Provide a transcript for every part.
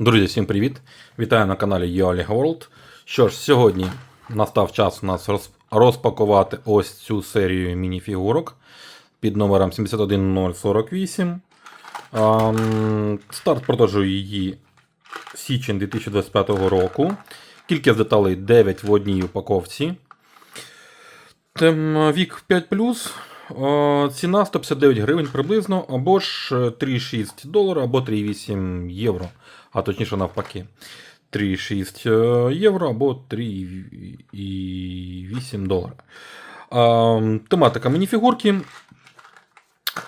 Друзі, всім привіт! Вітаю на каналі YoLiga World. Що ж, сьогодні настав час у нас розпакувати ось цю серію мініфігурок під номером 71048. Старт продажу її січень 2025 року. Кількість деталей 9 в одній упаковці. Тем, вік 5 Ціна 159 гривень приблизно, або ж е, 3,6 долара, або 3,8 євро. А точніше навпаки. 3,6 е, євро або 3,8 долара. Тематика мініфігурки.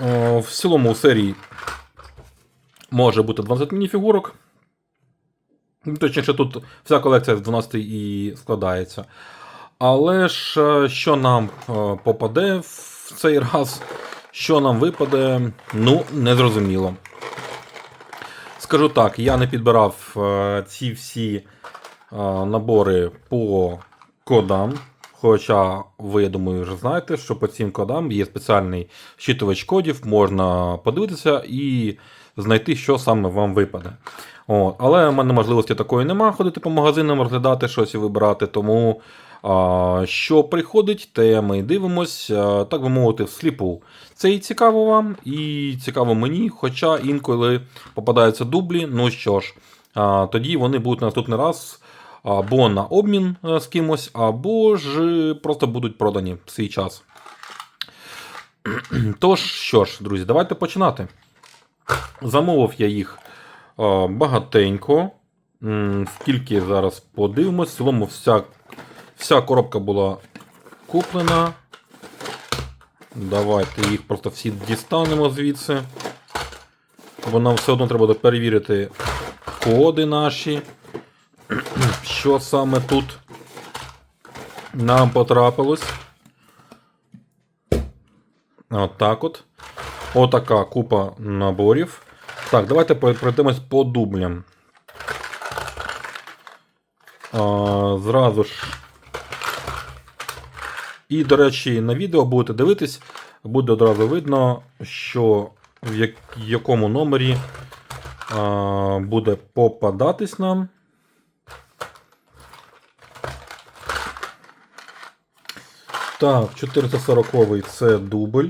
Е, В цілому у серії може бути 12 мініфігурок. Ну, Точніше, тут вся колекція з 12 і складається. Але ж е, що нам попаде в цей раз, що нам випаде, ну, незрозуміло. Скажу так, я не підбирав е, ці всі е, набори по кодам. Хоча ви, я думаю, вже знаєте, що по цим кодам є спеціальний щитувач кодів, можна подивитися і знайти, що саме вам випаде. От. Але в мене можливості такої нема ходити по магазинам, розглядати щось і вибирати. Тому що приходить, те ми дивимось, так би мовити, всліпу. Це і цікаво вам, і цікаво мені, хоча інколи попадаються дублі. Ну що ж, тоді вони будуть наступний раз або на обмін е, з кимось, або ж просто будуть продані в свій час. Тож, що ж, друзі, давайте починати. Замовив я їх багатенько. Скільки зараз подивимось. В цілому вся, вся коробка була куплена. Давайте їх просто всі дістанемо звідси. Бо нам все одно треба буде перевірити коди наші. Що саме тут нам потрапилось. Отак от. Отака купа наборів. Так, давайте пройдемось по дублям. А, зразу ж. І, до речі, на відео будете дивитись, буде одразу видно, що в як- якому номері а, буде попадатись нам. Так, 440 це дубль.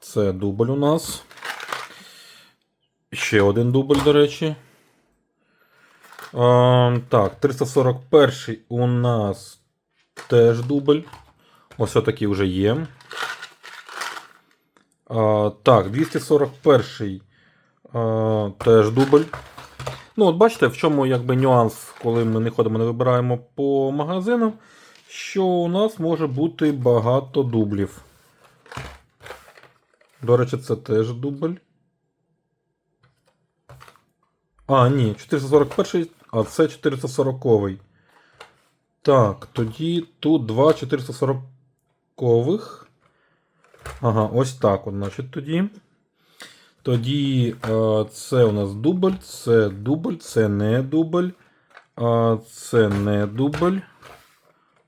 Це дубль у нас. Ще один дубль, до речі. А, так, 341 у нас теж дубль. Ось отакий вже є. А, так, 241 а, теж дубль. Ну, от бачите, в чому якби нюанс, коли ми не ходимо, не вибираємо по магазинам, що у нас може бути багато дублів. До речі, це теж дубль. А, ні, 441, а це 440. Так, тоді тут два 440. Ага, ось так, от, значить, тоді. Тоді е, це у нас дубль, це дубль, це не дубль. А це не дубль.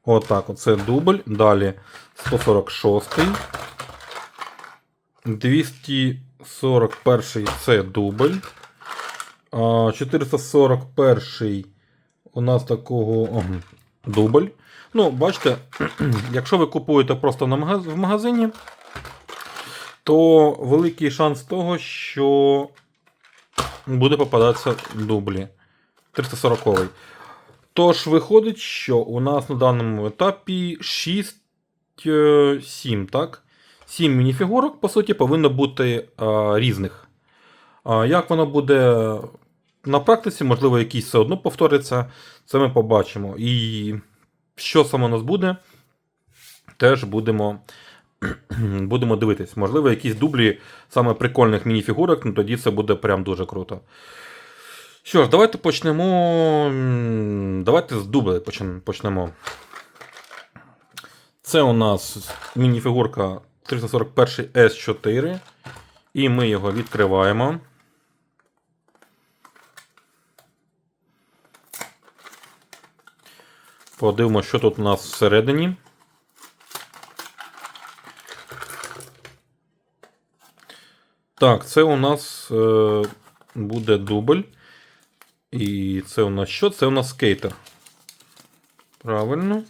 Отак, оце дубль. Далі 146. 241 це дубль. А, 441 у нас такого ага, дубль. Ну, бачите, якщо ви купуєте просто в магазині, то великий шанс того, що буде попадатися дублі. 340. Тож виходить, що у нас на даному етапі 6, 7, так? 7 мініфігурок, по суті, повинно бути а, різних. А, як воно буде на практиці, можливо, якісь все одно повториться, це ми побачимо. І що саме у нас буде, теж будемо, будемо дивитись. Можливо, якісь дублі саме прикольних мініфігурок, ну тоді це буде прям дуже круто. Що ж, давайте почнемо. Давайте з почн- почнемо. Це у нас мініфігурка 341 S4. І ми його відкриваємо. Подивимося, що тут у нас всередині. Так, це у нас е, буде дубль. І це у нас що? Це у нас скейтер. Правильно.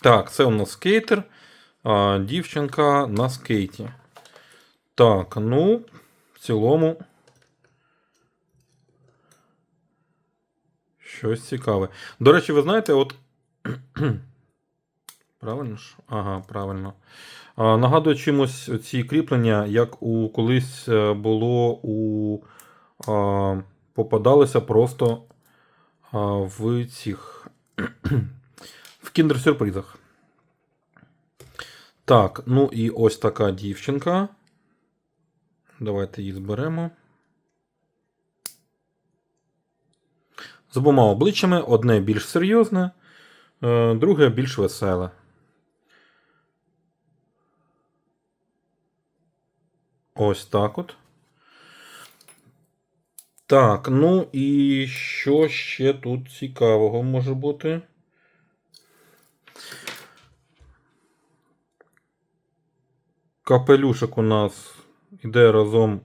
Так, це у нас скейтер. А, дівчинка на скейті. Так, ну, в цілому. Щось цікаве. До речі, ви знаєте, от. Правильно ж? Ага, правильно. А, нагадує чимось ці кріплення, як у колись е, було у. А, попадалися просто а, в цих. в кіндер-сюрпризах. Так, ну і ось така дівчинка. Давайте її зберемо. З обома обличчями одне більш серйозне, е, друге більш веселе. Ось так от. Так, ну і що ще тут цікавого може бути? Капелюшок у нас іде разом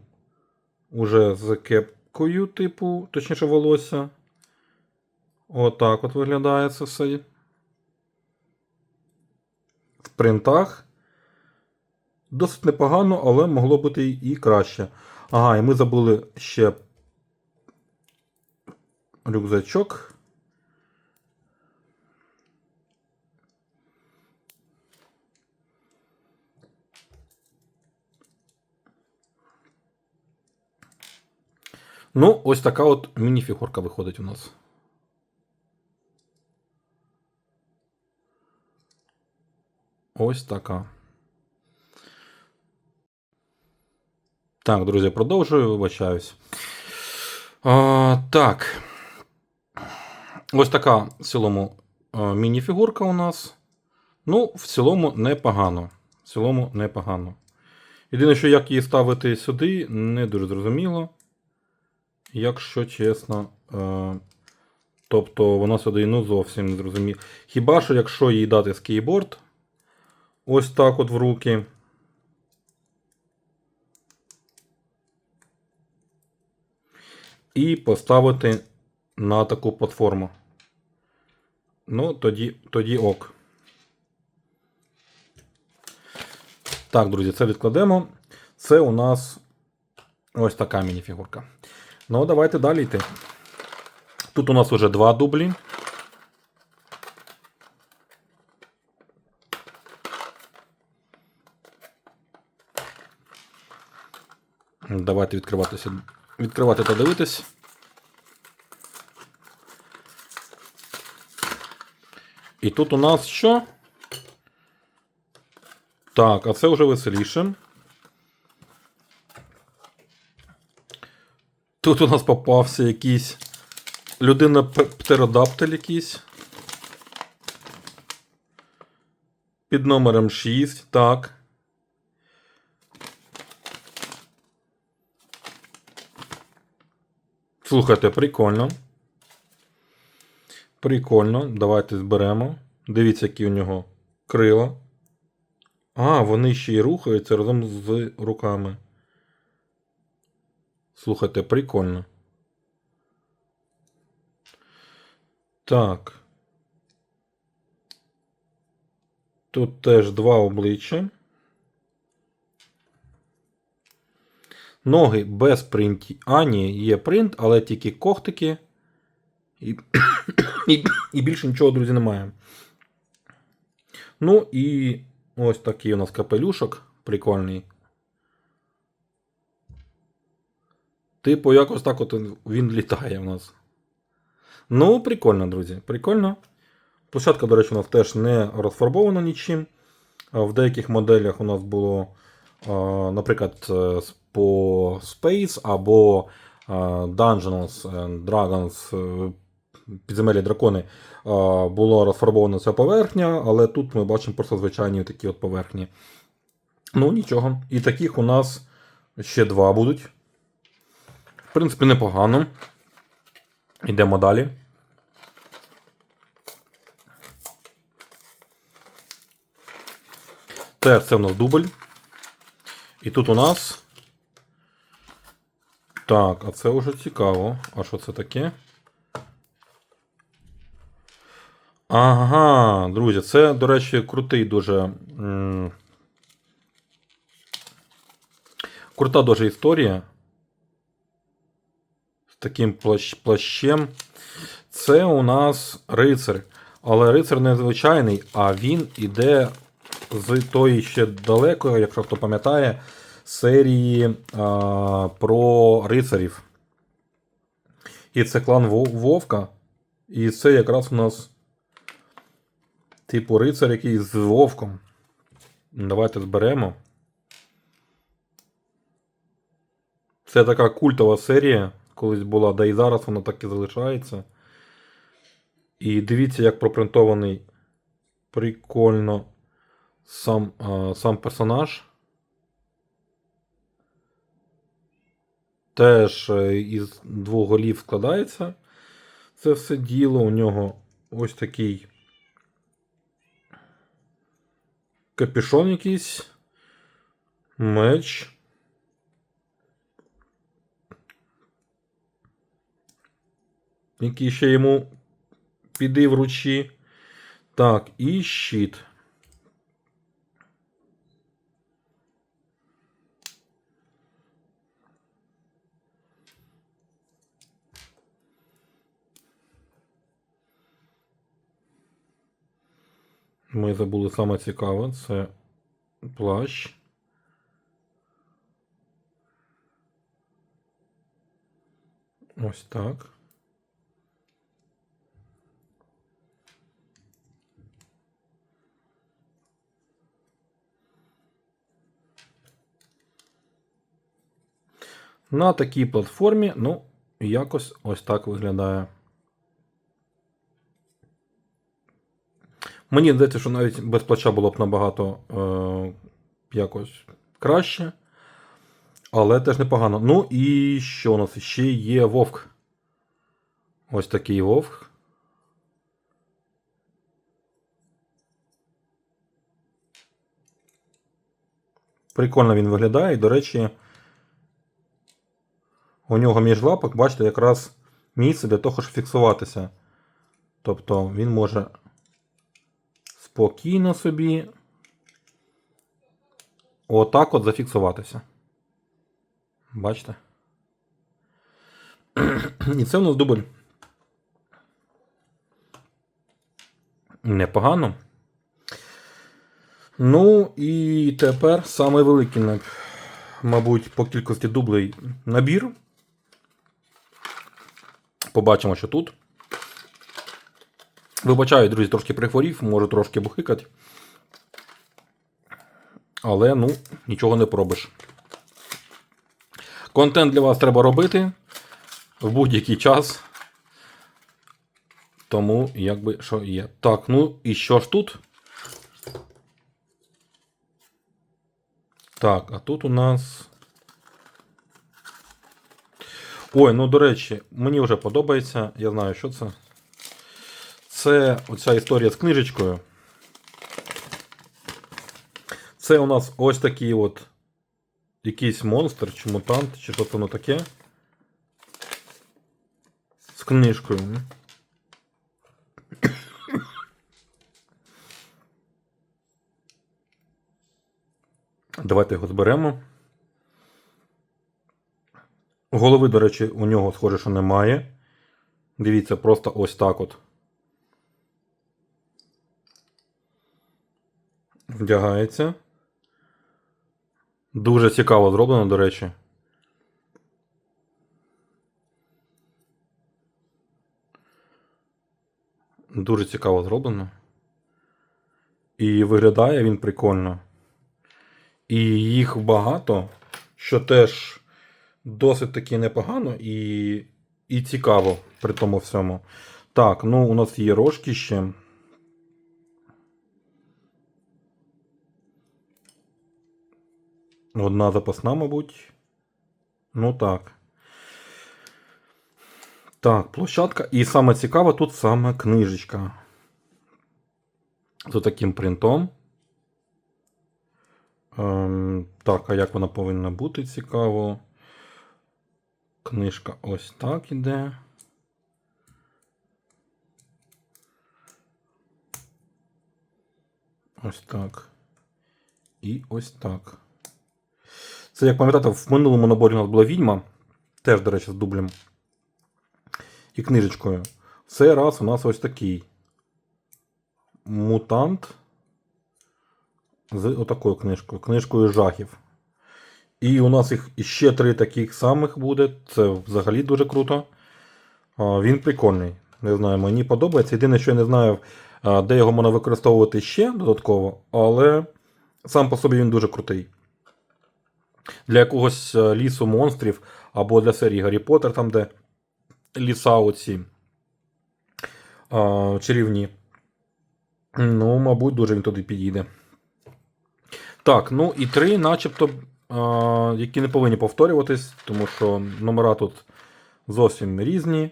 уже з кепкою, типу, точніше волосся. Отак от виглядає це все. В принтах. Досить непогано, але могло бути і краще. Ага, і ми забули ще рюкзачок. Ну, ось така от мініфігурка виходить у нас. Ось така. Так, друзі, продовжую, вибачаюсь. А, так. Ось така в цілому мініфігурка у нас. Ну, в цілому непогано. В цілому непогано. Єдине, що як її ставити сюди, не дуже зрозуміло. Якщо чесно. Тобто вона сюди ну зовсім не зрозуміла. Хіба що якщо їй дати скейборд, ось так от в руки. І поставити на таку платформу. Ну, тоді, тоді ок. Так, друзі, це відкладемо. Це у нас ось така мініфігурка. Ну, давайте далі йти. Тут у нас вже два дублі. Давайте відкриватися. Відкривати та дивитись. І тут у нас що? Так, а це вже веселіше. Тут у нас попався якийсь людина птеродаптель якийсь. Під номером 6. Так. Слухайте, прикольно. Прикольно. Давайте зберемо. Дивіться, які у нього крила. А, вони ще й рухаються разом з руками. Слухайте, прикольно. Так. Тут теж два обличчя. Ноги без принті. А, ні, є принт, але тільки когтики. І, і, і більше нічого, друзі, немає. Ну і ось такий у нас капелюшок прикольний. Типу, якось так от він літає в нас. Ну, прикольно, друзі. Прикольно. Площадка, до речі, у нас теж не розфарбована нічим. В деяких моделях у нас було, наприклад, по Space або Dungeons and Dragons, е, підземелі дракони, було розфарбована ця поверхня, але тут ми бачимо просто звичайні такі от поверхні. Ну, нічого. І таких у нас ще два будуть. В принципі, непогано. Йдемо далі. Теж це в нас дубль. І тут у нас Так, а це вже цікаво. А що це таке? Ага, друзі, це, до речі, крутий дуже. Крута дуже історія. З таким плащ, плащем. Це у нас рицар. Але рицар не звичайний, а він іде з тої ще далекої, якщо хто пам'ятає, серії а, про рицарів. І це клан Вовка. І це якраз у нас, типу, рицар який з Вовком. Давайте зберемо. Це така культова серія, колись була, да і зараз вона так і залишається. І дивіться, як пропринтований прикольно сам, а, сам персонаж. Теж е, із двох голів складається це все діло. У нього ось такий капюшон якийсь, меч. Який ще йому піди вручі. Так, і щит. Ми забули саме цікаве, це плащ. Ось так. На такій платформі, ну, якось ось так виглядає. Мені здається, що навіть без плача було б набагато е, якось краще. Але теж непогано. Ну і що у нас ще є вовк? Ось такий вовк. Прикольно він виглядає. І, до речі, у нього між лапок, бачите, якраз місце для того, щоб фіксуватися. Тобто він може спокійно собі отак от зафіксуватися. Бачите? І це у нас дубль. Непогано. Ну, і тепер самий великий, мабуть, по кількості дублей набір. Побачимо, що тут. Вибачаю, друзі, трошки прихворів, можу трошки бухикати. Але, ну, нічого не пробиш. Контент для вас треба робити в будь-який час. Тому, якби що є. Так, ну і що ж тут? Так, а тут у нас. Ой, ну до речі, мені вже подобається. Я знаю, що це. Це оця історія з книжечкою. Це у нас ось такий от якийсь монстр, чи мутант, чи що воно таке. З книжкою. Давайте його зберемо. Голови, до речі, у нього схоже, що немає. Дивіться, просто ось так от. Вдягається. Дуже цікаво зроблено, до речі. Дуже цікаво зроблено. І виглядає він прикольно. І їх багато, що теж досить таки непогано і, і цікаво при тому всьому. Так, ну у нас є рожки ще. Одна запасна, мабуть. Ну так. Так, площадка. І саме цікаве тут саме книжечка. З таким принтом. Ем, так, а як вона повинна бути цікаво? Книжка ось так іде. Ось так. І ось так. Це, як пам'ятаєте, в минулому наборі у нас була відьма. Теж, до речі, з дублем. І книжечкою. В цей раз у нас ось такий мутант з отакою книжкою. Книжкою жахів. І у нас їх іще три таких самих буде. Це взагалі дуже круто. Він прикольний. Не знаю, мені подобається. Єдине, що я не знаю, де його можна використовувати ще додатково, але сам по собі він дуже крутий. Для якогось е, лісу монстрів або для серії Гаррі Поттер, там, де ліса оці а, чарівні. Ну, мабуть, дуже він туди підійде. Так, ну і три, начебто, а, які не повинні повторюватись, тому що номера тут зовсім різні.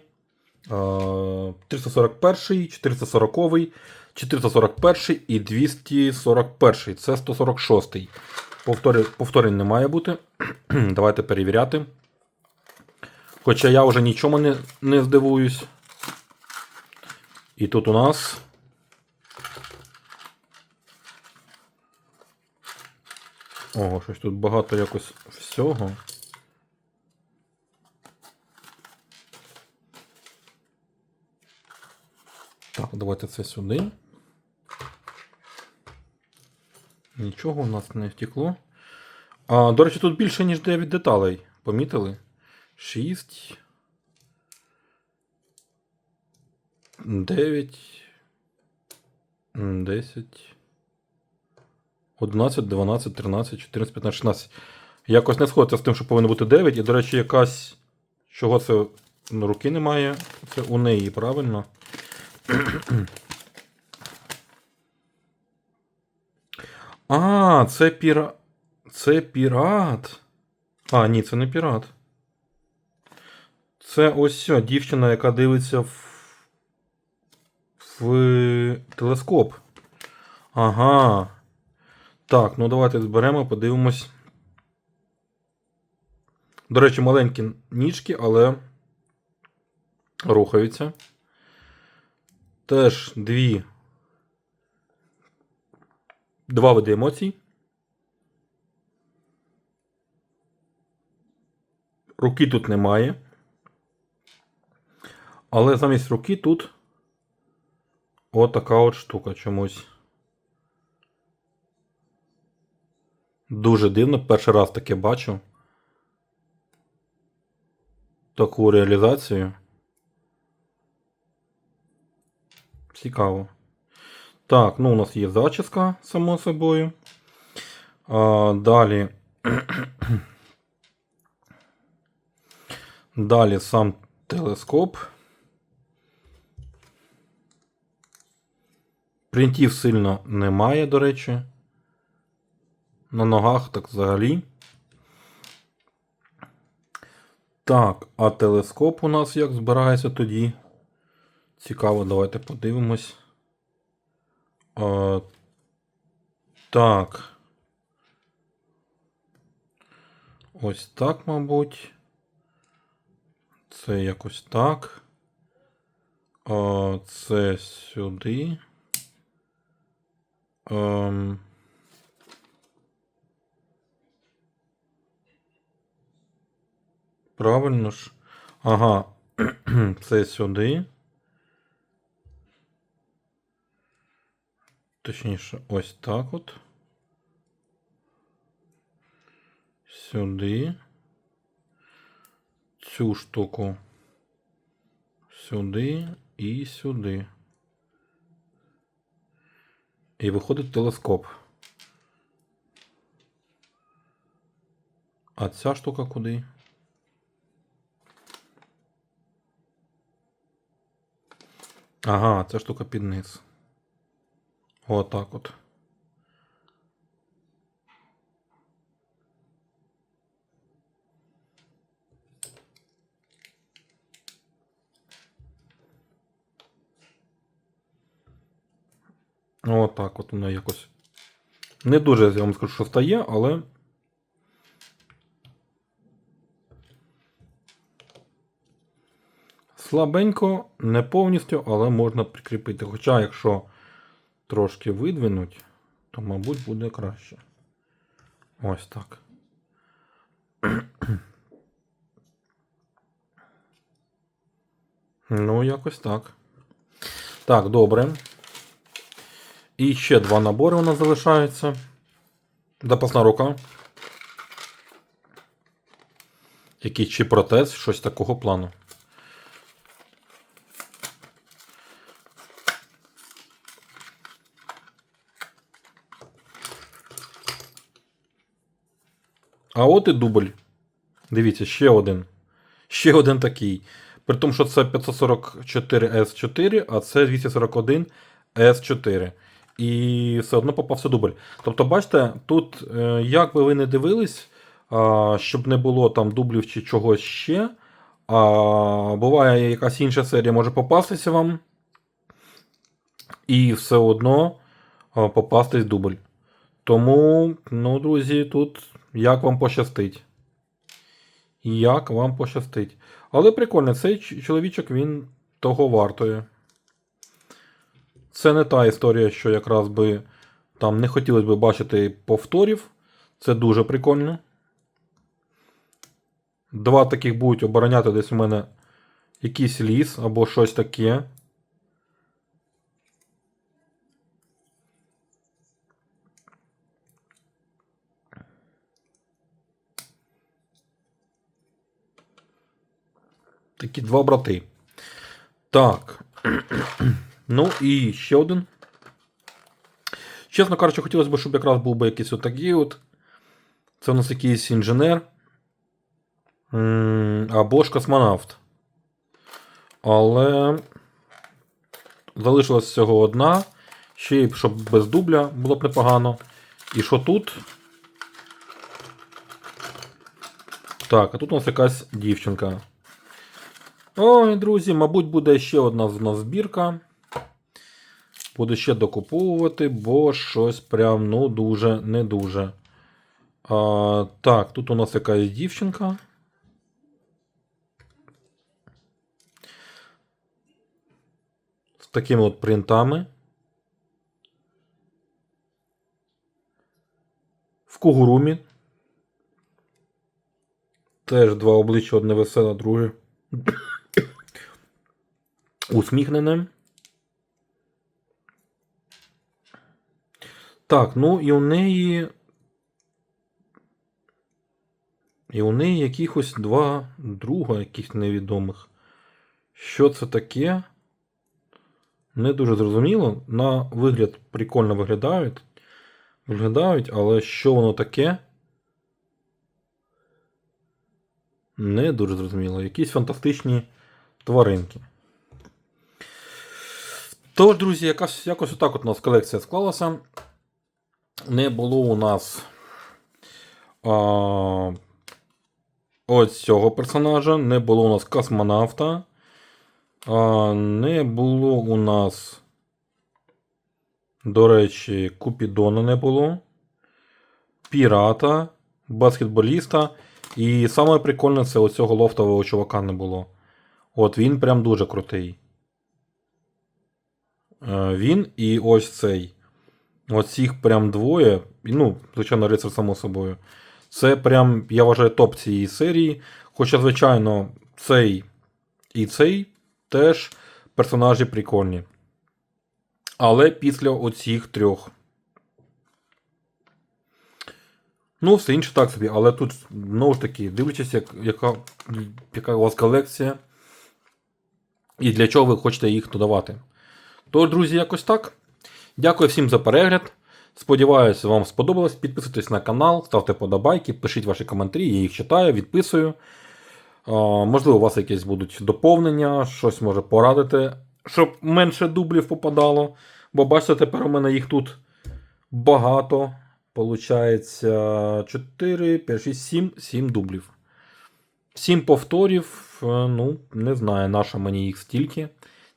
А, 341, 440, 441 і 241. Це 146. Повторень, повторень не має бути. Давайте перевіряти. Хоча я вже нічому не, не здивуюсь. І тут у нас. Ого, щось тут багато якось всього. Так, давайте це сюди. Нічого у нас не втекло. А, до речі, тут більше, ніж 9 деталей. Помітили? 6. 9. 10. 11, 12, 13, 14, 15, 16. Якось не сходиться з тим, що повинно бути 9. І, до речі, якась. Чого це ну, руки немає? Це у неї, правильно? А, це піра... Це пірат. А, ні, це не пірат. Це ось ця дівчина, яка дивиться в, в телескоп. Ага. Так, ну давайте зберемо, подивимось. До речі, маленькі ніжки, але рухаються. Теж дві. Два види емоцій. Руки тут немає. Але замість руки тут отака от штука чомусь. Дуже дивно, перший раз таке бачу. Таку реалізацію. Цікаво. Так, ну у нас є зачіска, само собою. А, далі. Далі сам телескоп. Принтів сильно немає, до речі. На ногах так взагалі. Так, а телескоп у нас як збирається тоді? Цікаво, давайте подивимось. А, так. Ось так, мабуть. Це якось так. А, це сюди. Ем... Правильно ж. Ага. Це сюди. Точніше, ось так от. Сюди. Цю штуку. Сюди і сюди. І виходить телескоп. А ця штука куди? Ага, ця штука під низ. Отак от. Отак от воно якось. Не дуже, я вам скажу, що стає, але. Слабенько, не повністю, але можна прикріпити. Хоча, якщо трошки видвинуть, то, мабуть, буде краще. Ось так. Ну, якось так. Так, добре. І ще два набори у нас залишаються. Запасна рука. Який чи протез, щось такого плану. А от і дубль. Дивіться, ще один. Ще один такий. При тому, що це 544S4, а це 241S4. І все одно попався дубль. Тобто, бачите, тут, е, як би ви не дивились, щоб не було там дублів чи чогось ще. А, буває, якась інша серія може попастися вам. І все одно попастись дубль. Тому, ну, друзі, тут як вам пощастить. Як вам пощастить. Але прикольно, цей чоловічок він того вартує. Це не та історія, що якраз би там не хотілося б бачити повторів. Це дуже прикольно. Два таких будуть обороняти десь у мене якийсь ліс або щось таке. Такі два брати. Так. ну і ще один. Чесно кажучи, хотілося б, щоб якраз був би якийсь отакий от. Це у нас якийсь інженер. Або ж космонавт. Але залишилась всього одна. Ще й щоб без дубля було б непогано. І що тут? Так, а тут у нас якась дівчинка. Ой, друзі, мабуть, буде ще одна з нас збірка. Буду ще докуповувати, бо щось прям ну дуже не дуже. А, так, тут у нас якась дівчинка. З такими от принтами. В кугурумі. Теж два обличчя одне веселе, друге усміхнене. Так, ну і у неї. І у неї якихось два друга, яких невідомих. Що це таке? Не дуже зрозуміло. На вигляд прикольно виглядають. Виглядають, але що воно таке? Не дуже зрозуміло. Якісь фантастичні тваринки. Тож, друзі, якось, якось отак от у нас колекція склалася. Не було у нас а, ось цього персонажа, не було у нас космонавта. А, не було у нас, до речі, Купідона не було. Пірата, баскетболіста. І саме прикольне це оцього лофтового чувака не було. От він прям дуже крутий. Е, Він і ось цей. Ось прям двоє. Ну, звичайно, рицар само собою. Це прям, я вважаю, топ цієї серії. Хоча, звичайно, цей і цей теж персонажі прикольні. Але після оцих трьох. Ну, все інше так собі, але тут, знову ж таки, дивлячись, як, яка, яка у вас колекція, і для чого ви хочете їх додавати. Тож, друзі, якось так. Дякую всім за перегляд. Сподіваюся, вам сподобалось. Підписуйтесь на канал, ставте подобайки, пишіть ваші коментарі, я їх читаю, відписую. Можливо, у вас якісь будуть доповнення, щось може порадити, щоб менше дублів попадало. Бо бачите, тепер у мене їх тут багато. Получається 4, 5, 6, 7, 7 дублів. 7 повторів, е, ну, не знаю, наша мені їх стільки.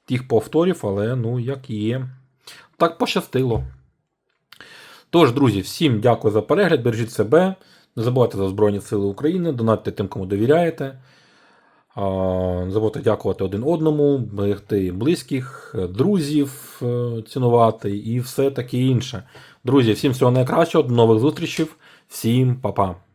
Тих повторів, але ну, як є. Так пощастило. Тож, друзі, всім дякую за перегляд, бережіть себе. Не забувайте за Збройні Сили України, донатьте тим, кому довіряєте. Не забудьте дякувати один одному, берегти близьких, друзів, е, цінувати і все таке інше. Друзі, всім всього найкращого, до нових зустрічей, всім па-па.